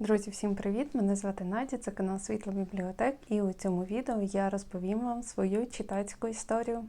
Друзі, всім привіт! Мене звати Надя, це канал Світла Бібліотек, і у цьому відео я розповім вам свою читацьку історію.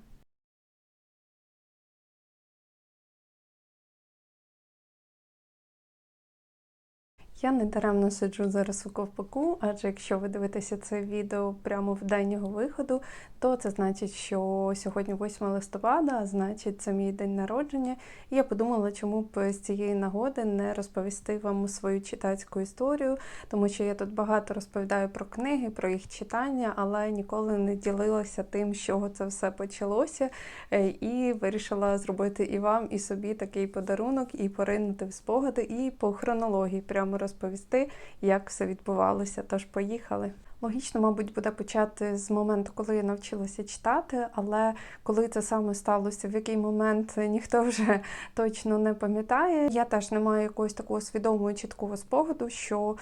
Я не даремно сиджу зараз у ковпаку, адже якщо ви дивитеся це відео прямо в день його виходу, то це значить, що сьогодні 8 листопада, а значить, це мій день народження. І я подумала, чому б з цієї нагоди не розповісти вам свою читацьку історію, тому що я тут багато розповідаю про книги, про їх читання, але ніколи не ділилася тим, з чого це все почалося. Е, І вирішила зробити і вам, і собі такий подарунок, і поринути в спогади, і по хронології прямо розповісти, як все відбувалося. Тож поїхали. Логічно, мабуть, буде почати з моменту, коли я навчилася читати, але коли це саме сталося, в який момент ніхто вже точно не пам'ятає. Я теж не маю якогось такого свідомого чіткого спогаду, що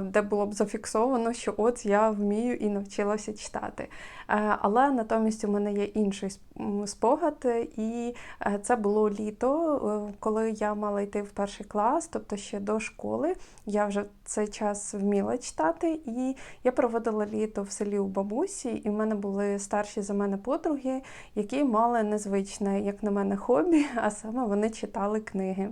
де було б зафіксовано, що от я вмію і навчилася читати. Е, Але натомість у мене є інший спогад, і е, це було літо, е, коли я мала йти в перший клас, тобто ще до школи. Я вже в цей час вміла читати, і я проводила літо в селі у бабусі, і в мене були старші за мене подруги, які мали незвичне, як на мене, хобі, а саме вони читали книги.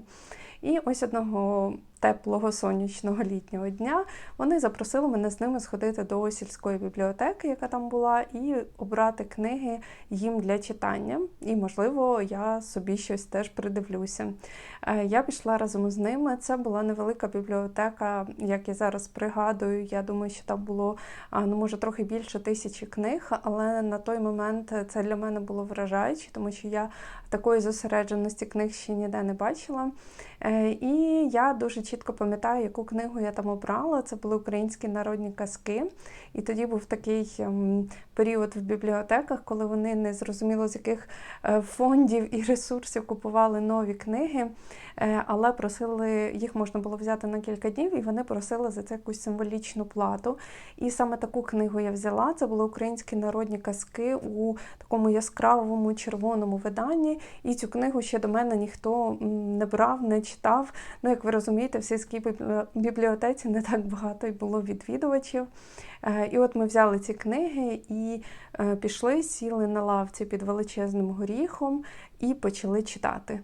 І ось одного теплого сонячного літнього дня вони запросили мене з ними сходити до сільської бібліотеки, яка там була, і обрати книги їм для читання. І, можливо, я собі щось теж придивлюся. Е, Я пішла разом з ними. Це була невелика бібліотека, як я зараз пригадую. Я думаю, що там було ну, може трохи більше тисячі книг, але на той момент це для мене було вражаюче, тому що я такої зосередженості книг ще ніде не бачила. Е, І я дуже чітко пам'ятаю, яку книгу я там обрала. Це були українські народні казки. І тоді був такий ем, період в бібліотеках, коли вони не зрозуміло з яких е, фондів і ресурсів купували нові книги, е, але просили, їх можна було взяти на кілька днів, і вони просили за це якусь символічну плату. І саме таку книгу я взяла. Це були українські народні казки у такому яскравому червоному виданні. І цю книгу ще до мене ніхто не брав, не читав. Ну, як ви розумієте, в сільській бібліотеці не так багато й було відвідувачів. Е, І от ми взяли ці книги і е, пішли, сіли на лавці під величезним горіхом і почали читати.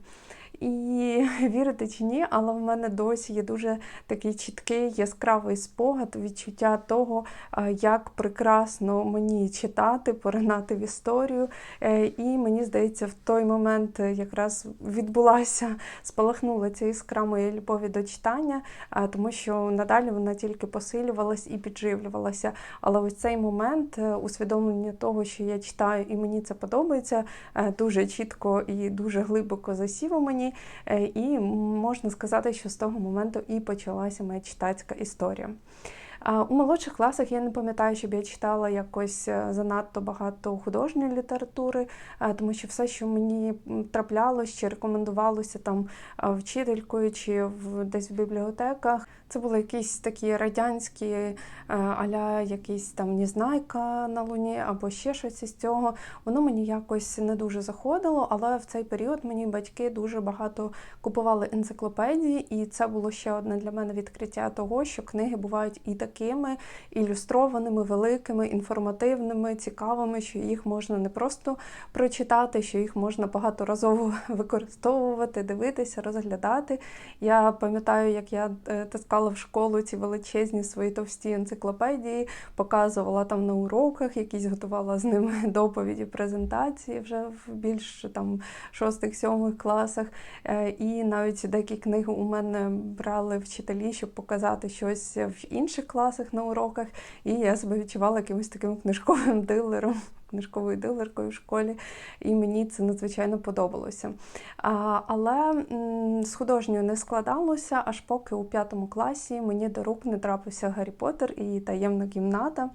І вірите чи ні, але в мене досі є дуже такий чіткий яскравий спогад, відчуття того, е, як прекрасно мені читати, поринати в історію. Е, І мені здається, в той момент е, якраз відбулася, спалахнула ця іскра моєї любові до читання, тому що надалі вона тільки посилювалась і підживлювалася. Але ось цей момент усвідомлення того, що я читаю і мені це подобається, дуже чітко і дуже глибоко засів у мені. Е, І можна сказати, що з того моменту і почалася моя читацька історія. У молодших класах я не пам'ятаю, щоб я читала якось е, занадто багато художньої літератури, тому що все, що мені траплялося, чи рекомендувалося там вчителькою чи десь в бібліотеках, це були якісь такі радянські е, аля якийсь там Незнайка на луні або ще щось із цього. Воно мені якось не дуже заходило, але в цей період мені батьки дуже багато купували енциклопедії, і це було ще одне для мене відкриття того, що книги бувають і такими ілюстрованими, великими, інформативними, цікавими, що їх можна не просто прочитати, що їх можна багаторазово використовувати, дивитися, розглядати. Я пам'ятаю, як я е, таскала в школу ці величезні свої товсті енциклопедії, показувала там на уроках, якісь готувала з ними доповіді, презентації вже в більш там шостих-сьомих класах. Е, І навіть деякі книги у мене брали вчителі, щоб показати щось в інших класах на уроках. І я себе відчувала якимось таким книжковим дилером. Книжковою дилеркою в школі, і мені це надзвичайно подобалося. А, але з художньою не складалося, аж поки у п'ятому класі мені до рук не трапився Гаррі Поттер і таємна кімната.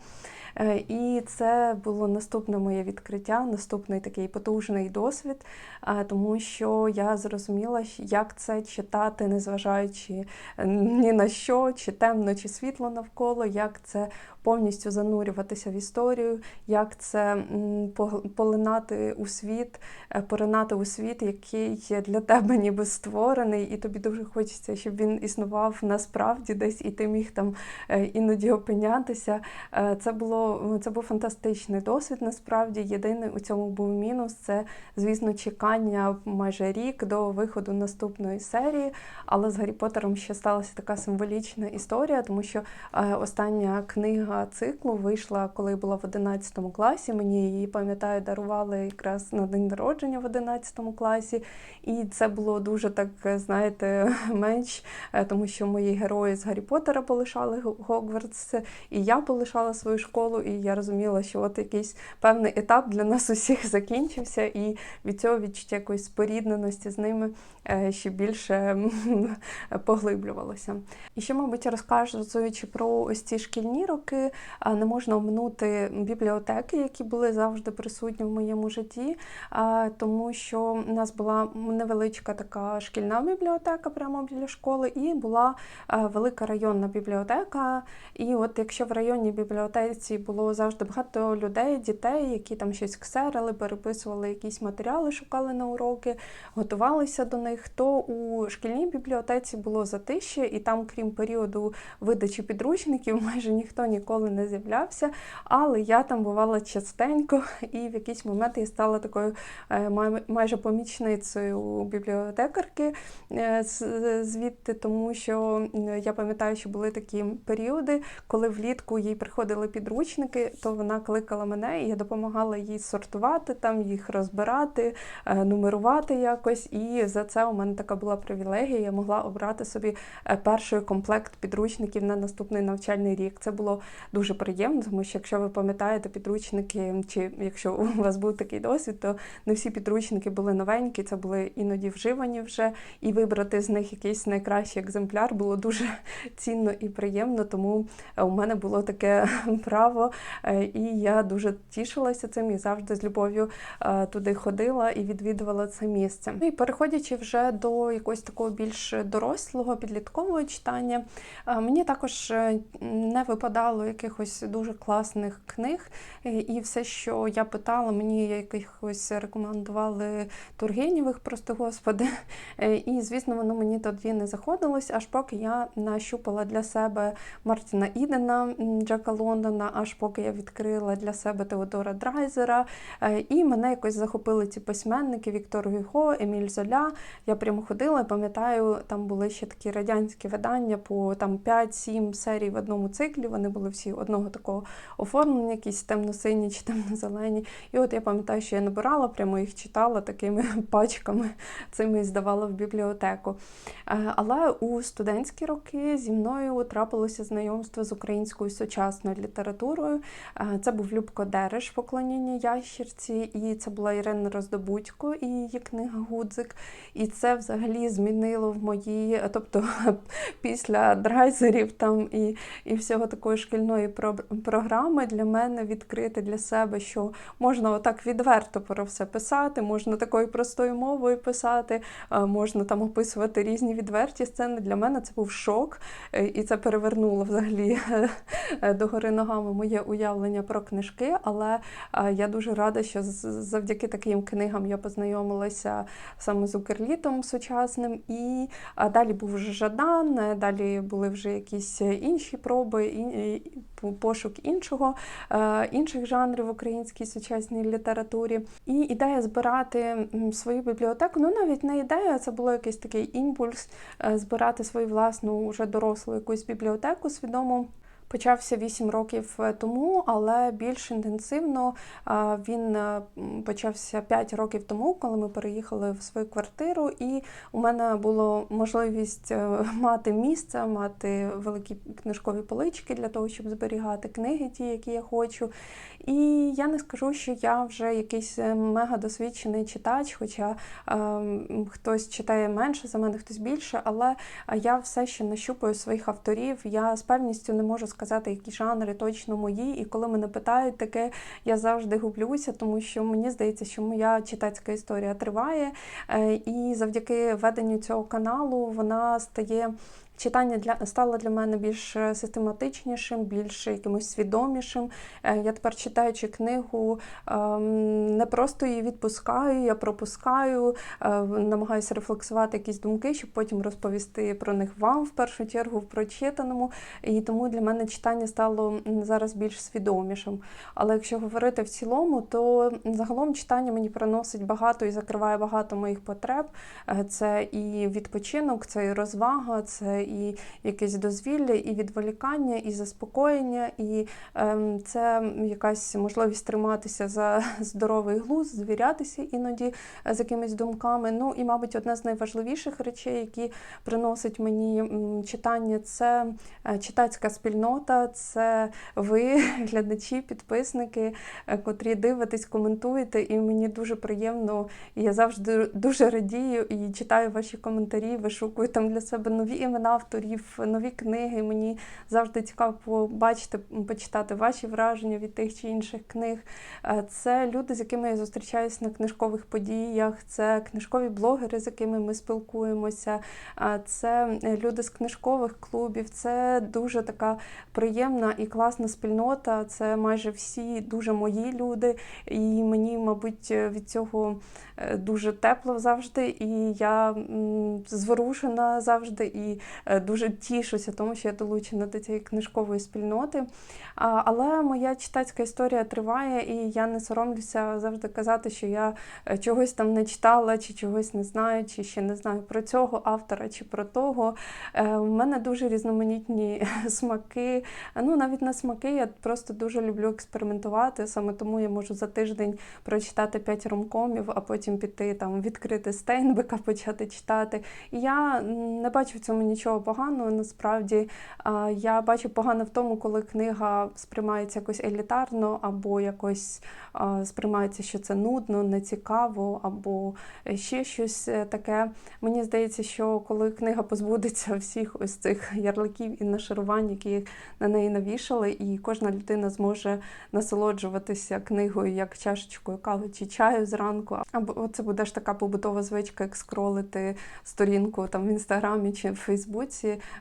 Е, І це було наступне моє відкриття, наступний такий потужний досвід, тому що я зрозуміла, як це читати, незважаючи е, ні на що, чи темно, чи світло навколо, як це повністю занурюватися в історію, як це полинати у світ, е, поринати у світ, який для тебе ніби створений, і тобі дуже хочеться, щоб він існував насправді десь, і ти міг там іноді опинятися. Це було це був фантастичний досвід. Насправді єдиний у цьому був мінус. Це, звісно, чекання майже рік до виходу наступної серії. Але з Гаррі Поттером ще сталася така символічна історія, тому що е, остання книга циклу вийшла, коли була в 11 класі. Мені її пам'ятаю, дарували якраз на день народження в 11 класі. І це було дуже так, знаєте, менш, е, тому що мої герої з Гаррі Поттера полишали Гогвартс, і я полишала свою школу, і я розуміла, що от якийсь певний етап для нас усіх закінчився, і від цього відчуття якоїсь спорідненості з ними е, ще більше поглиблювалося. І ще, мабуть, розказуючи про ось ці шкільні роки, не можна оминути бібліотеки, які були завжди присутні в моєму житті, тому що у нас була невеличка така шкільна бібліотека прямо біля школи, і була велика районна бібліотека. І от якщо в районній бібліотеці було завжди багато людей, дітей, які там щось ксерили, переписували якісь матеріали, шукали на уроки, готувалися до них, то у шкільній бібліотеці було затище, і там, крім періоду видачі підручників, майже ніхто ніколи не з'являвся. Але я там бувала частенько, і в якийсь момент я стала такою е, майже помічницею бібліотекарки е, звідти, тому що я пам'ятаю, що були такі періоди, коли влітку їй приходили підручники, то вона кликала мене, і я допомагала їй сортувати там, їх розбирати, е, нумерувати якось. І за це у мене така була привілегія. Я могла обрати собі е, перший комплект підручників на наступний навчальний рік. Це було дуже приємно, тому що якщо ви пам'ятаєте підручники, чи якщо у вас був такий досвід, то не всі підручники були новенькі, це були іноді вживані вже, і вибрати з них якийсь найкращий екземпляр було дуже цінно і приємно. Тому е, у мене було таке право, е, і я дуже тішилася цим і завжди з любов'ю е, туди ходила і відвідувала це місце. Ну і переходячи вже до якогось такого більш дорослого підліткового читання, е, мені також не випадало якихось дуже класних книг, і все, що я питала, мені якихось рекомендували Тургенєвих, прости господи. І, звісно, воно мені тоді не заходилось, аж поки я нащупала для себе Мартіна Ідена, Джека Лондона, аж поки я відкрила для себе Теодора Драйзера. Е, І мене якось захопили ці письменники Віктор Гюго, Еміль Золя. Я прямо ходила пам'ятаю, там були ще такі радянські видання по там 5-7 серій в одному циклі. Вони були всі одного такого оформлення, якісь темно-сині чи темно-зелені. І от я пам'ятаю, що я набирала, прямо їх читала такими пачками, цими здавала в бібліотеку. Е, Але у студентські роки зі мною трапилося знайомство з українською сучасною літературою. Е, Це був Любко Дереш, поклоніння ящерці, і це була Ірина Роздобудько і її книга Гудзик. І це взагалі змінило в моїй, тобто після драйзерів там і, і всього такої шкільної про- програми для мене відкрити для себе, що можна отак відверто про все писати, можна такою простою мовою писати, е, можна там описувати різні відверті сцени. Для мене це був шок, е, і це перевернуло взагалі догори ногами моє уявлення про книжки. Але е, я дуже рада, що завдяки таким книгам я познайомилася саме з Укрлітом сучасним. І далі був вже Жадан, е, далі були вже якісь е, інші проби, пошук іншого, е, інших жанрів в українській сучасній літературі. І ідея збирати свою бібліотеку, ну навіть не ідея, це було якийсь такий імпульс е, збирати свою власну вже дорослу якусь бібліотеку свідому. Почався 8 років е, тому, але більш інтенсивно він е, почався 5 років тому, коли ми переїхали в свою квартиру, і у мене було можливість е, мати місце, мати великі книжкові полички для того, щоб зберігати книги, ті, які я хочу. І я не скажу, що я вже якийсь е, мега досвідчений читач, хоча е, хтось читає менше за мене, хтось більше, але я все ще нащупую своїх авторів. Я з певністю не можу сказати, які жанри точно мої. І коли мене питають таке, я завжди гублюся, тому що мені здається, що моя читацька історія триває, е, і завдяки веденню цього каналу вона стає читання для стало для мене більш е, систематичнішим, більш якимось свідомішим. Е, Я тепер читаючи книгу, ем, не просто її відпускаю, я пропускаю, е, намагаюся рефлексувати якісь думки, щоб потім розповісти про них вам в першу чергу в прочитаному. І тому для мене читання стало зараз більш свідомішим. Але якщо говорити в цілому, то загалом читання мені приносить багато і закриває багато моїх потреб. Це і відпочинок, це і розвага, це якесь дозвілля, і відволікання, і заспокоєння, і ем, це якась можливість триматися за здоровий глузд, звірятися іноді е, з якимись думками. Ну і, мабуть, одна з найважливіших речей, які приносить мені читання, це е, читацька спільнота, це ви, глядачі, підписники, е, котрі дивитесь, коментуєте, і мені дуже приємно. І я завжди дуже радію і читаю ваші коментарі, вишукую там для себе нові імена авторів, нові книги. Мені завжди цікаво побачити, почитати ваші враження від тих чи інших книг. Е, Це люди, з якими я зустрічаюся на книжкових подіях, це книжкові блогери, з якими ми спілкуємося, е, це люди з книжкових клубів. Це дуже така приємна і класна спільнота. Це майже всі дуже мої люди, і мені, мабуть, від цього е, дуже тепло завжди. І я зворушена завжди і дуже тішуся, тому що я долучена до цієї книжкової спільноти. Але моя читацька історія триває, і я не соромлюся завжди казати, що я е, чогось там не читала, чи чогось не знаю, чи ще не знаю про цього автора, чи про того. Е, У мене дуже різноманітні смаки. Ну, навіть не смаки, я просто дуже люблю експериментувати. Саме тому я можу за тиждень прочитати 5 ромкомів, а потім піти там відкрити Стейнбека, почати читати. І я не бачу в цьому нічого поганого. Насправді я бачу погано в тому, коли книга сприймається якось елітарно, або якось сприймається, що це нудно, нецікаво, або ще щось е, таке. Мені здається, що коли книга позбудеться всіх ось цих ярликів і нашарувань, які на неї навішали, і кожна людина зможе насолоджуватися книгою як чашечкою кави чи чаю зранку. Або це буде ж така побутова звичка, як скролити сторінку там в інстаграмі чи в Фейсбуці.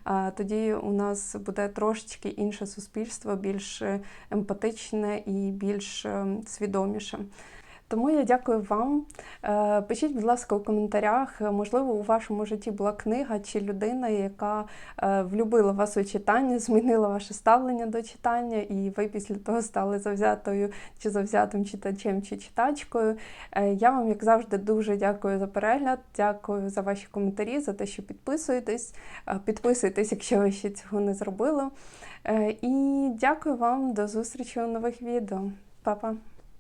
А тоді у нас буде трошечки інше суспільство, більш е, емпатичне і більш е, свідоміше. Тому я дякую вам. Е, Пишіть, будь ласка, у коментарях. е, Можливо, у вашому житті була книга чи людина, яка е, влюбила вас у читання, змінила ваше ставлення до читання, і ви після того стали завзятою чи завзятим читачем чи читачкою. Я вам, як завжди, дуже дякую за перегляд. Дякую за ваші коментарі, за те, що підписуєтесь. Підписуйтесь, якщо ви ще цього не зробили. І дякую вам до зустрічі у нових відео. Па-па!